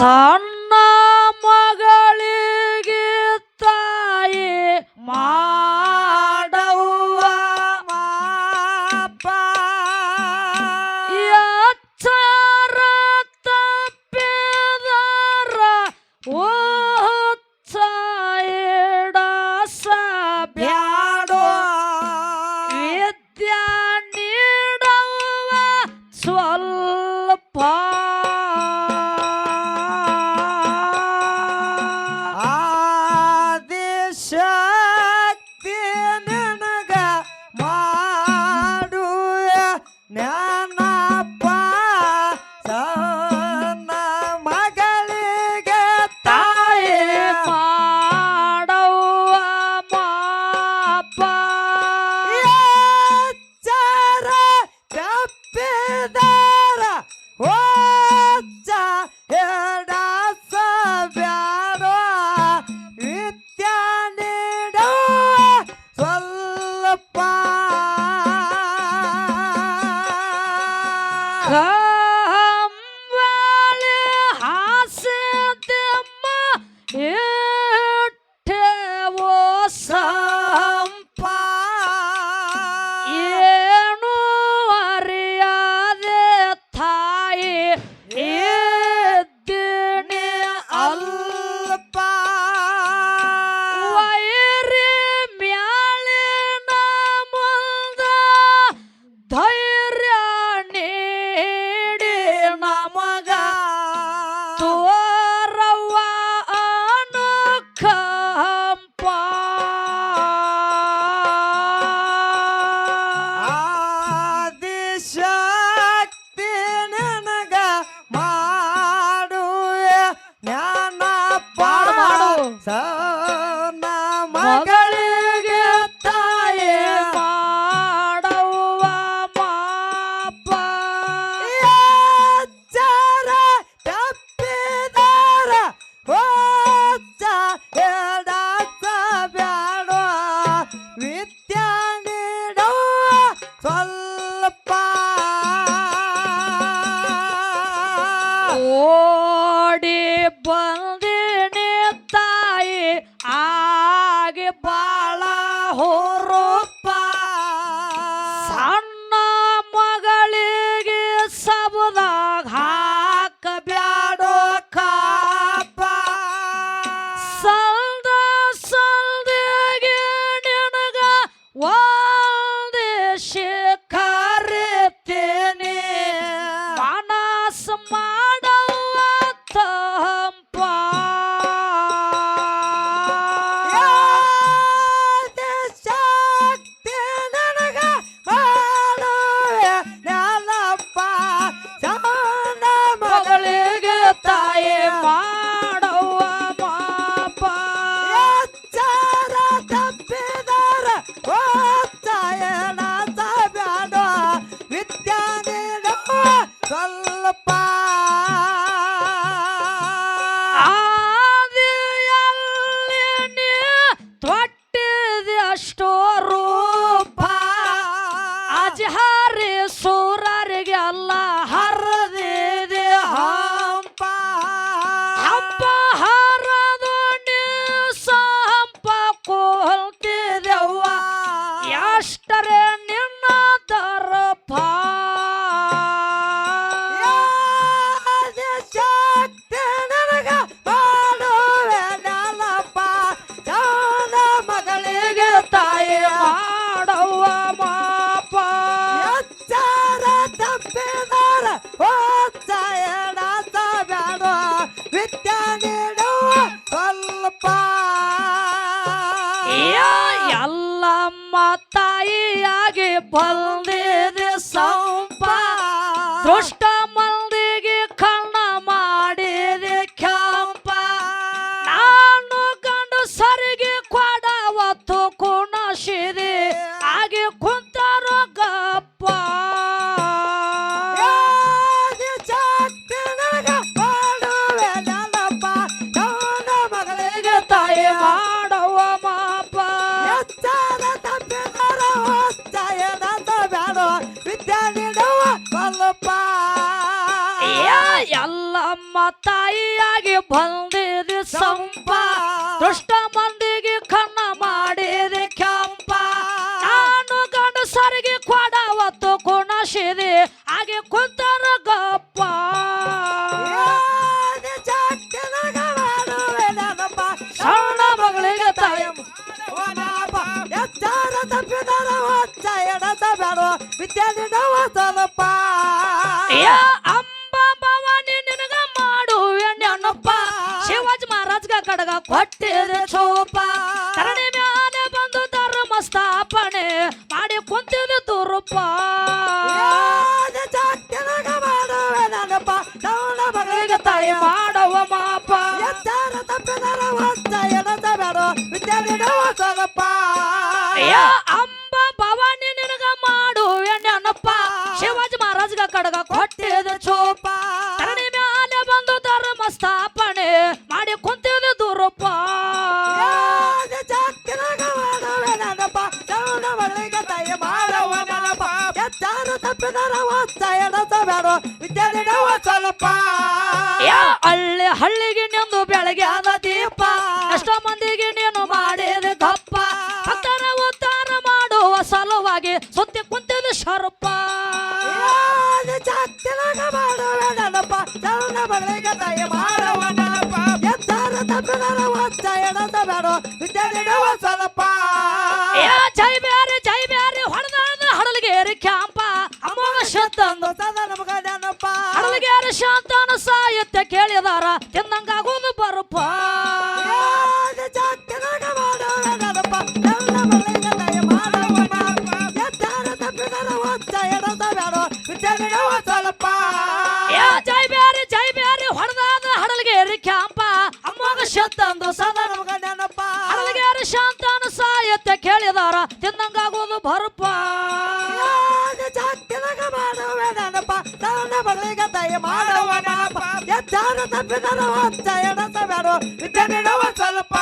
son? ಮಗಳಿಗೆ ತಾಯಿ ಮಾಡುವ ಮಾಪರ ತಪ್ಪಿದಾರ ಹೋದ ಎಡತ್ತ ಬ್ಯಾಡ ವಿದ್ಯಾ ನೀಡುವ ಓಡಿ ಬಂದಿ 散了吧 ನಮ್ಮ ತಾಯಿಯಾಗಿ ಬಂದೆ ತಾಯಿಯಾಗಿ ಬಂದಿದೆ ಸಂಪ. ದುಷ್ಟ ಮಂದಿಗೆ ಕಣ್ಣ ಮಾಡಿದೆ ಕೆಂಪ ನಾನು ಗಂಡಸರಿಗೆ ಕೊಡವತ್ತು ಕುಣಸಿದೆ ಹಾಗೆ ಕುಂತರ ಗಪ್ಪ. ಸಣ್ಣ ಮಗಳಿಗೆ ತಾಯಿ. ಎಚ್ಚಾರ ತಪ್ಪಿದಾರ ಹೊಚ್ಚ ಎಡಸ ಬೇಡ ವಿದ್ಯಾರ್ಥಿ ನಾವು ಕಡಗ ಕೊಟ್ಟಿದೆ ಚೋಪ ಕರಣಿ ಮ್ಯಾಲೆ ಬಂದು ಧರ್ಮ ಸ್ಥಾಪನೆ ಮಾಡಿ ಕುಂತಿದ ತುರುಪ. ತಾಯಿ. ಮಾಡವ ಮಾಪ. ತಪ್ಪಿದರ ವಿದ್ಯಾರ್ಥಿ ಅಂಬ ಭವಾನಿ ನಿನಗ ಮಾಡುವೆ ನೆನಪ. ಶಿವಾಜಿ ಮಹಾರಾಜ್ಗ ಕಡಗ ಕೊಟ್ಟಿದ ಚೋಪ ಯಾ ಹಳ್ಳಿ ಹಳ್ಳಿಗೆ ನಿಂದು ಬೆಳಗ್ಗೆ ಆದ ದೀಪ. ಎಷ್ಟೋ ಮಂದಿಗೆ ನೀನು ಮಾಡಿದ ದಪ್ಪ. ಭಕ್ತರ ಉದ್ಧಾರ ಮಾಡುವ ಸಲುವಾಗಿ ಸುತ್ತಿ ಕುಂತಿದ ಶರಪ್ಪ. ಯಾ ಜೈ ಬ್ಯಾರಿ ಜೈ ಬ್ಯಾರಿ ಅಮ್ಮಗ ಶಬ್ದಂದು ಹಡಲಗೇರಿ ಶಾಂತನ ಸಾಹಿತ್ಯ ಕೇಳಿದಾರ ತಿನ್ನಂಗಾಗೋದು ಬರಪ್ಪ ಯಾ ಜೈ ಬ್ಯಾರಿ ಜೈ ಬ್ಯಾರಿ ಹೊಡೆದಾದ ಹಡಲಗೇರಿ ಕ್ಯಾಂಪ. ಅಮ್ಮಗ ಶಬ್ದಂದು ಸದಾ ಹಡಲಗೇರಿ ಶಾಂತನ ಸಾಹಿತ್ಯ ಕೇಳಿದಾರ ತಿಂದಂಗಾಗೋದು ಬರಪ್ಪ ತಪ್ಪಿದರ ಹೊತ್ತ ಎಡತ ಬೇಡ ನೀಡುವ ಸ್ವಲ್ಪ